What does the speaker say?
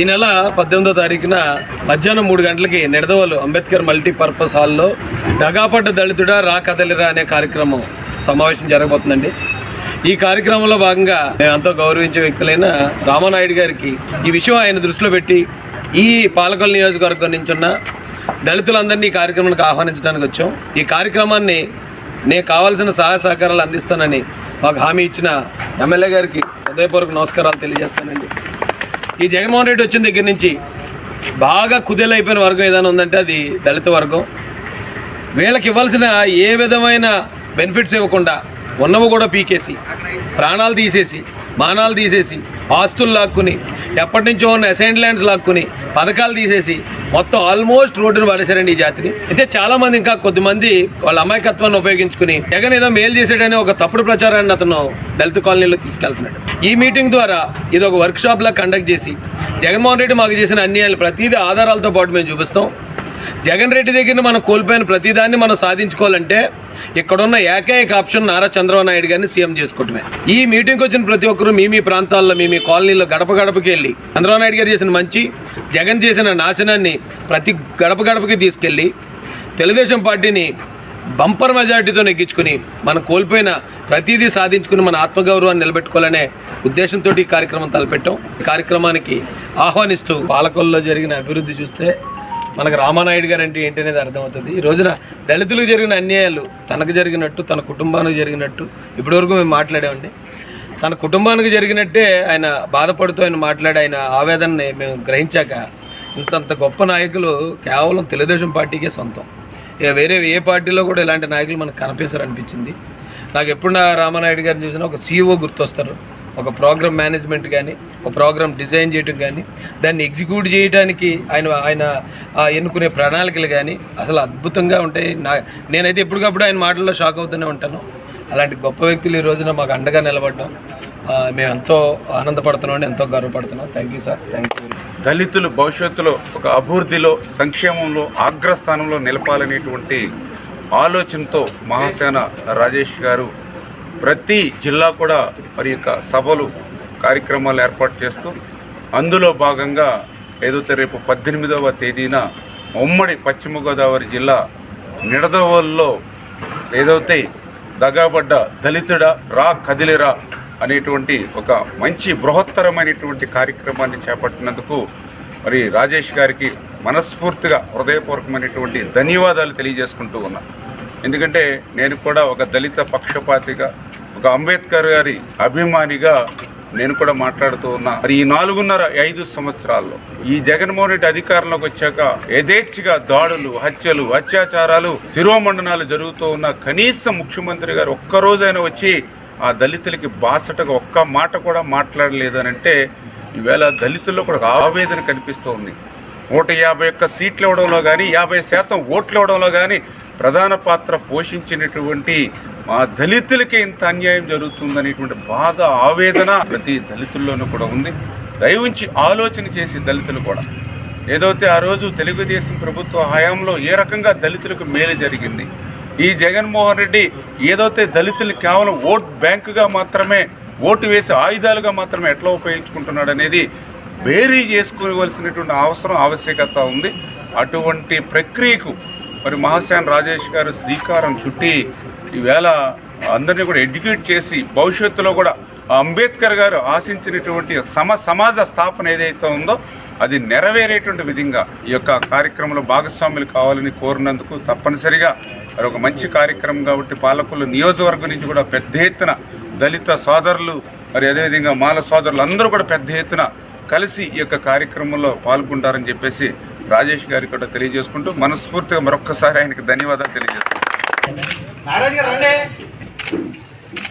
ఈ నెల పద్దెనిమిదో తారీఖున మధ్యాహ్నం మూడు గంటలకి నిడదవోలు అంబేద్కర్ మల్టీపర్పస్ హాల్లో దగాపడ్డ దళితుడా రా కదలిరా అనే కార్యక్రమం సమావేశం జరగబోతుందండి. ఈ కార్యక్రమంలో భాగంగా మేము ఎంతో గౌరవించే వ్యక్తులైన రామానాయుడు గారికి ఈ విషయం ఆయన దృష్టిలో పెట్టి ఈ పాలకొల్ నియోజకవర్గం నుంచి ఉన్న దళితులందరినీ ఈ కార్యక్రమానికి ఆహ్వానించడానికి వచ్చాం. ఈ కార్యక్రమాన్ని నేను కావాల్సిన సహాయ సహకారాలు అందిస్తానని మాకు హామీ ఇచ్చిన ఎమ్మెల్యే గారికి హృదయపూర్వక నమస్కారాలు తెలియజేస్తానండి. ఈ జగన్మోహన్ రెడ్డి వచ్చిన దగ్గర నుంచి బాగా కుదేలైపోయిన వర్గం ఏదైనా ఉందంటే అది దళిత వర్గం. వీళ్ళకి ఇవ్వాల్సిన ఏ విధమైన బెనిఫిట్స్ ఇవ్వకుండా ఉన్నవి కూడా పీకేసి ప్రాణాలు తీసేసి మానాలు తీసేసి ఆస్తులు లాక్కుని ఎప్పటి నుంచో ఉన్న అసైన్ ల్యాండ్స్ లాక్కుని పథకాలు తీసేసి మొత్తం ఆల్మోస్ట్ రోడ్డును పడేశారండి ఈ జాతిని. అయితే చాలా మంది ఇంకా కొద్దిమంది వాళ్ళ అమాయకత్వాన్ని ఉపయోగించుకుని జగన్ ఏదో మేలు చేసాడని ఒక తప్పుడు ప్రచారాన్ని అతను దళిత కాలనీలో తీసుకెళ్తున్నాడు. ఈ మీటింగ్ ద్వారా ఇది ఒక వర్క్ షాప్ లా కండక్ట్ చేసి జగన్మోహన్ రెడ్డి మాకు చేసిన అన్యాయాలు ప్రతిదీ ఆధారాలతో పాటు మేము చూపిస్తాం. జగన్ రెడ్డి దగ్గర మనం కోల్పోయిన ప్రతిదాన్ని మనం సాధించుకోవాలంటే ఇక్కడున్న ఏకైక ఆప్షన్ నారా చంద్రబాబు నాయుడు గారిని సీఎం చేసుకోవటమే. ఈ మీటింగ్కి వచ్చిన ప్రతి ఒక్కరూ మీ మీ ప్రాంతాల్లో మీ మీ కాలనీలో గడప గడపకి వెళ్ళి చంద్రబాబు నాయుడు గారు చేసిన మంచి జగన్ చేసిన నాశనాన్ని ప్రతి గడప గడపకి తీసుకెళ్ళి తెలుగుదేశం పార్టీని బంపర్ మెజారిటీతో నెగ్గించుకుని మనం కోల్పోయిన ప్రతిదీ సాధించుకుని మన ఆత్మగౌరవాన్ని నిలబెట్టుకోవాలనే ఉద్దేశంతో ఈ కార్యక్రమం తలపెట్టాం. ఈ కార్యక్రమానికి ఆహ్వానిస్తూ పాలకొల్లో జరిగిన అభివృద్ధి చూస్తే మనకు రామానాయుడు గారు అంటే ఏంటి అనేది అర్థమవుతుంది. ఈ రోజున దళితులకు జరిగిన అన్యాయాలు తనకు జరిగినట్టు తన కుటుంబానికి జరిగినట్టు ఇప్పటివరకు మేము మాట్లాడామండి. తన కుటుంబానికి జరిగినట్టే ఆయన బాధపడుతూ ఆయన మాట్లాడి ఆయన ఆవేదనని మేము గ్రహించాక ఇంతంత గొప్ప నాయకులు కేవలం తెలుగుదేశం పార్టీకే సొంతం. ఇక వేరే ఏ పార్టీలో కూడా ఇలాంటి నాయకులు మనకు కనిపించరనిపించింది. నాకు ఎప్పుడు నా రామానాయుడు గారిని చూసినా ఒక సీఈఓ గుర్తొస్తారు. ఒక ప్రోగ్రామ్ మేనేజ్మెంట్ కానీ ఒక ప్రోగ్రామ్ డిజైన్ చేయడం కానీ దాన్ని ఎగ్జిక్యూట్ చేయడానికి ఆయన ఆయన ఎన్నుకునే ప్రణాళికలు కానీ అసలు అద్భుతంగా ఉంటాయి. నా నేనైతే ఎప్పటికప్పుడు ఆయన మాటల్లో షాక్ అవుతూనే ఉంటాను. అలాంటి గొప్ప వ్యక్తులు ఈ రోజున మాకు అండగా నిలబడ్డాం మేము ఎంతో ఆనందపడుతున్నాం అండి ఎంతో గర్వపడుతున్నాం. Thank you sir thank you దళితులు భవిష్యత్తులో ఒక అభివృద్ధిలో సంక్షేమంలో అగ్రస్థానంలో నిలపాలనేటువంటి ఆలోచనతో మహాసేన రాజేష్ గారు ప్రతి జిల్లా కూడా మరి యొక్క సభలు కార్యక్రమాలు ఏర్పాటు చేస్తూ అందులో భాగంగా ఏదైతే రేపు పద్దెనిమిదవ తేదీన ఉమ్మడి పశ్చిమ గోదావరి జిల్లా నిడదవోల్లో ఏదైతే దగాబడ్డ దళితుడ రా కదిలిరా అనేటువంటి ఒక మంచి బృహత్తరమైనటువంటి కార్యక్రమాన్ని చేపట్టినందుకు మరి రాజేష్ గారికి మనస్ఫూర్తిగా హృదయపూర్వకమైనటువంటి ధన్యవాదాలు తెలియజేసుకుంటూ ఉన్నా. ఎందుకంటే నేను కూడా ఒక దళిత పక్షపాతిగా ఒక అంబేద్కర్ గారి అభిమానిగా నేను కూడా మాట్లాడుతూ ఉన్నా. మరి ఈ నాలుగున్నర ఐదు సంవత్సరాల్లో ఈ జగన్మోహన్ రెడ్డి అధికారంలోకి వచ్చాక యథేచ్ఛగా దాడులు హత్యలు అత్యాచారాలు శిరోమండనాలు జరుగుతూ ఉన్న కనీసం ముఖ్యమంత్రి గారు ఒక్క రోజైనా వచ్చి ఆ దళితులకి బాసటగా ఒక్క మాట కూడా మాట్లాడలేదనంటే ఈవేళ దళితుల్లో కూడా ఆవేదన కనిపిస్తూ ఉంది. నూట యాభై ఒక్క సీట్లు ఇవ్వడంలో కానీ యాభై శాతం ఓట్లు ఇవ్వడంలో కానీ ప్రధాన పాత్ర పోషించినటువంటి మా దళితులకి ఇంత అన్యాయం జరుగుతుందనేటువంటి బాధ ఆవేదన ప్రతి దళితుల్లోనూ కూడా ఉంది. దయవుంచి ఆలోచన చేసి దళితులు కూడా. ఏదైతే ఆ రోజు తెలుగుదేశం ప్రభుత్వ హయాంలో ఏ రకంగా దళితులకు మేలు జరిగింది ఈ జగన్మోహన్ రెడ్డి ఏదైతే దళితులు కేవలం ఓట్ బ్యాంకుగా మాత్రమే ఓటు వేసి ఆయుధాలుగా మాత్రమే ఎట్లా ఉపయోగించుకుంటున్నాడు అనేది బేరీ చేసుకోవలసినటువంటి అవసరం ఆవశ్యకత ఉంది. అటువంటి ప్రక్రియకు మరి మహాశాన్ రాజేష్ గారు శ్రీకారం చుట్టి ఈవేళ అందరినీ కూడా ఎడ్యుకేట్ చేసి భవిష్యత్తులో కూడా అంబేద్కర్ గారు ఆశించినటువంటి సమ సమాజ స్థాపన ఏదైతే ఉందో అది నెరవేరేటువంటి విధంగా ఈ యొక్క కార్యక్రమంలో భాగస్వాములు కావాలని కోరినందుకు తప్పనిసరిగా మరి ఒక మంచి కార్యక్రమం కాబట్టి పాలకులు నియోజకవర్గం నుంచి కూడా పెద్ద ఎత్తున దళిత సోదరులు మరి అదేవిధంగా మాల సోదరులు అందరూ కూడా పెద్ద ఎత్తున కలిసి ఈ యొక్క కార్యక్రమంలో పాల్గొంటారని చెప్పేసి రాజేష్ గారికి కూడా తెలియజేసుకుంటూ మనస్ఫూర్తిగా మరొక్కసారి ఆయనకి ధన్యవాదాలు తెలియజేస్తాను నారాజు గారు